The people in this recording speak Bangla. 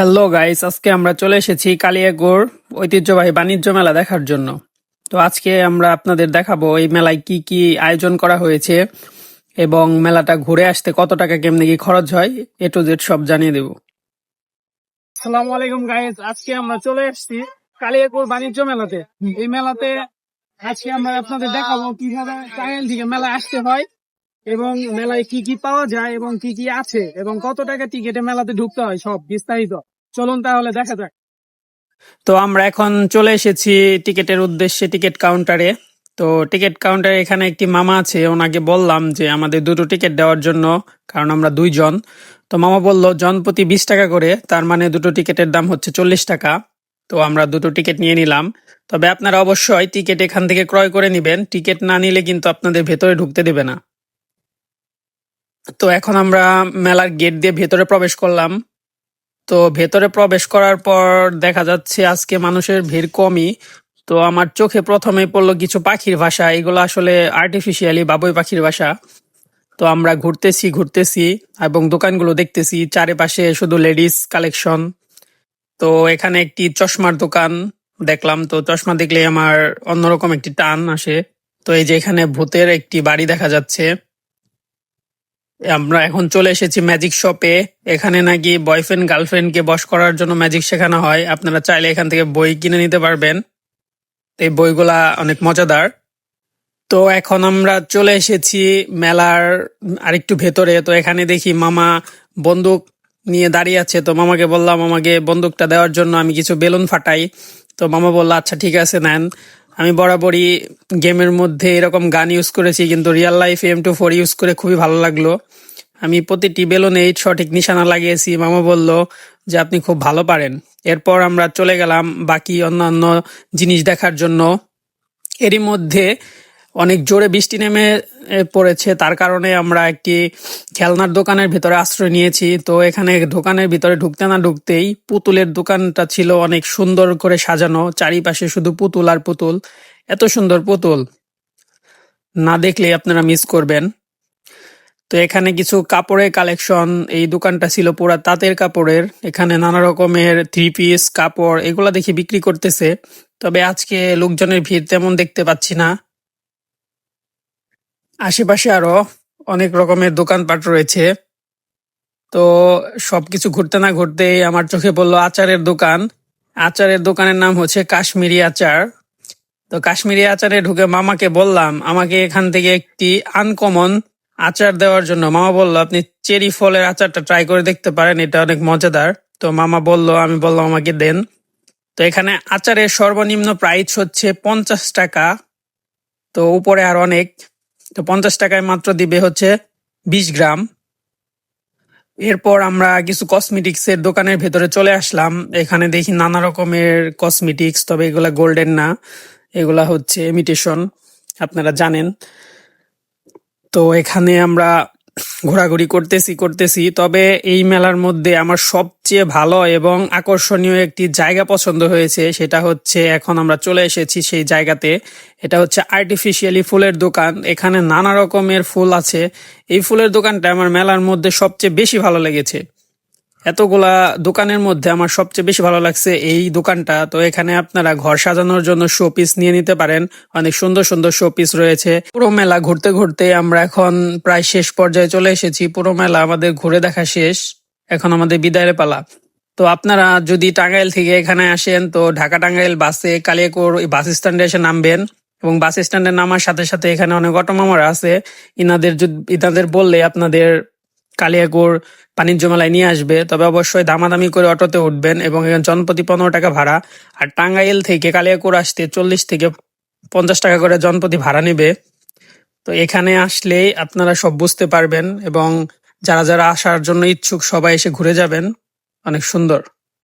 হ্যালো গাইস আজকে আমরা চলে এসেছি কালিয়াগড় ঐতিহ্যবাহী বাণিজ্য মেলা দেখার জন্য। তো আজকে আমরা আপনাদের দেখাবো এই মেলায় কি কি আয়োজন করা হয়েছে এবং মেলাটা ঘুরে আসতে কত টাকা কেমনে কি খরচ হয়, এ টু জেড সব জানিয়ে দেব। আসসালামু আলাইকুম গাইস আজকে আমরা চলে এসেছি কালিয়াগড় বাণিজ্য মেলাতে। এই মেলাতে আজকে আমরা আপনাদের দেখাবো কীভাবে টাঙ্গাইল থেকে মেলা আসতে হয় এবং মেলায় কি কি পাওয়া যায় এবং কি কি আছে এবং কত টাকা টিকিটে মেলাতে ঢুকতে হয় সব বিস্তারিত। চলুন তাহলে দেখা যাক। তো আমরা এখন চলে এসেছি টিকিটের উদ্দেশ্যে টিকিট কাউন্টারে। তো টিকিট কাউন্টারে এখানে একটি মামা আছে, ওনাকে বললাম যে আমাদের দুটো টিকিট দেওয়ার জন্য, কারণ আমরা দুইজন। তো মামা বলল, জন প্রতি বিশ টাকা করে, তার মানে দুটো টিকিটের দাম হচ্ছে চল্লিশ টাকা। তো আমরা দুটো টিকিট নিয়ে নিলাম। তবে আপনারা অবশ্যই টিকিট এখান থেকে ক্রয় করে নেবেন। টিকিট না নিলে কিন্তু আপনাদের ভেতরে ঢুকতে দেবে না। তো এখন আমরা মেলার গেট দিয়ে ভেতরে প্রবেশ করলাম। তো ভেতরে প্রবেশ করার পর দেখা যাচ্ছে আজকে মানুষের ভিড় কমই। তো আমার চোখে প্রথমে পড়ল কিছু পাখির ভাষা। এগুলো আসলে আর্টিফিশিয়ালি বাবুই পাখির ভাষা। তো আমরা ঘুরতেছি ঘুরতেছি এবং দোকানগুলো দেখতেছি। চারিপাশে শুধু লেডিস কালেকশন তো এখানে একটি চশমার দোকান দেখলাম। তো চশমা দেখলে আমার অন্যরকম একটি টান আসে। তো এই যে এখানে ভূতের একটি বাড়ি দেখা যাচ্ছে। আমরা এখন চলে এসেছি ম্যাজিক শপে এখানে নাকি বয়ফ্রেন্ড গার্লফ্রেন্ডকে বশ করার জন্য ম্যাজিক শেখানো হয়। আপনারা চাইলে এখান থেকে বই কিনে নিতে পারবেন। এই বইগুলা অনেক মজাদার। তো এখন আমরা চলে এসেছি মেলার আরেকটু ভেতরে। তো এখানে দেখি মামা বন্দুক নিয়ে দাঁড়িয়ে আছে। তো মামাকে বললাম, আমাকে বন্দুকটা দেওয়ার জন্য আমি কিছু বেলুন ফাটাই। তো মামা বলল আচ্ছা ঠিক আছে, নেন। আমি বরাবরই গেমের মধ্যে এরকম গান ইউজ করেছি, কিন্তু real life M two four use করে খুবই ভালো লাগল। আমি প্রতিটি বেলুনে সঠিক নিশানা লাগিয়েছি। মামা বলল যে আপনি খুব ভালো পারেন। এরপর আমরা চলে গেলাম বাকি অন্যান্য জিনিস দেখার জন্য। এরই মধ্যে অনেক জোরে বৃষ্টি নেমে পড়েছে। তার কারণে আমরা একটি খেলনার দোকানের ভিতরে আশ্রয় নিয়েছি। তো এখানে দোকানের ভিতরে ঢুকতে না ঢুকতেই পুতুলের দোকানটা ছিল অনেক সুন্দর করে সাজানো। চারিপাশে শুধু পুতুল আর পুতুল। এত সুন্দর পুতুল। না দেখলে আপনারা মিস করবেন। তো এখানে কিছু কাপড়ের কালেকশন এই দোকানটা ছিল পুরা তাঁতের কাপড়ের। এখানে নানা রকমের থ্রি পিস কাপড়, এগুলা দেখি বিক্রি করতেছে। তবে আজকে লোকজনের ভিড় তেমন দেখতে পাচ্ছি না। আশেপাশে আরও অনেক রকমের দোকানপাট রয়েছে। তো সবকিছু ঘুরতে না ঘুরতে আমার চোখে পড়ল আচারের দোকান। আচারের দোকানের নাম হচ্ছে কাশ্মীরি আচার। তো কাশ্মীরি আচারে ঢুকে মামাকে বললাম, আমাকে এখান থেকে একটি আনকমন আচার দেওয়ার জন্য। মামা বলল, আপনি চেরি ফলের আচারটা ট্রাই করে দেখতে পারেন, এটা অনেক মজাদার। তো মামা বলল, আমি বললাম, আমাকে দেন। তো এখানে আচারের সর্বনিম্ন প্রাইস হচ্ছে পঞ্চাশ টাকা। তো উপরে আর অনেক। তো পঞ্চাশ টাকায় মাত্র দিবে হচ্ছে বিশ গ্রাম। এরপর আমরা কিছু কসমেটিক্সের দোকানের ভেতরে চলে আসলাম। এখানে দেখি নানা রকমের কসমেটিক্স তবে এগুলা গোল্ডেন না। এগুলা হচ্ছে ইমিটেশন আপনারা জানেন। তো এখানে আমরা ঘোরাঘুরি করতেছি করতেছি। তবে এই মেলার মধ্যে আমার সবচেয়ে ভালো এবং আকর্ষণীয় একটি জায়গা পছন্দ হয়েছে, সেটা হচ্ছে এখন আমরা চলে এসেছি সেই জায়গাতে। এটা হচ্ছে আর্টিফিশিয়ালি ফুলের দোকান। এখানে নানা রকমের ফুল আছে। এই ফুলের দোকানটা আমার মেলার মধ্যে সবচেয়ে বেশি ভালো লেগেছে। এতগুলা দোকানের মধ্যে আমার সবচেয়ে বেশি ভালো লাগছে এই দোকানটা। তো এখানে আপনারা ঘর সাজানোর জন্য শো পিস নিয়ে নিতে পারেন। অনেক সুন্দর সুন্দর শো পিস রয়েছে। পুরো মেলা ঘুরতে ঘুরতে আমরা এখন প্রায় শেষ পর্যায়ে চলে এসেছি। পুরো মেলা আমাদের ঘুরে দেখা শেষ। এখন আমাদের বিদায়ের পালা। তো আপনারা যদি টাঙ্গাইল থেকে এখানে আসেন, তো ঢাকা টাঙ্গাইল বাসে কালিয়াকোর বাস স্ট্যান্ডে এসে নামবেন। এবং বাস স্ট্যান্ডে নামার সাথে সাথে এখানে অনেক অটোমামারা আছে। ইনাদের যদি ইনাদের বললে আপনাদের কালিয়াকোর বাণিজ্য মেলায় নিয়ে আসবে। তবে অবশ্যই দামাদামি করে অটোতে উঠবেন এবং এখানে জনপ্রতি পনেরো টাকা ভাড়া। আর টাঙ্গাইল থেকে কালিয়াকোর আসতে চল্লিশ থেকে পঞ্চাশ টাকা করে জনপ্রতি ভাড়া নেবে। তো এখানে আসলেই আপনারা সব বুঝতে পারবেন এবং যারা যারা আসার জন্য ইচ্ছুক সবাই এসে ঘুরে যাবেন। অনেক সুন্দর।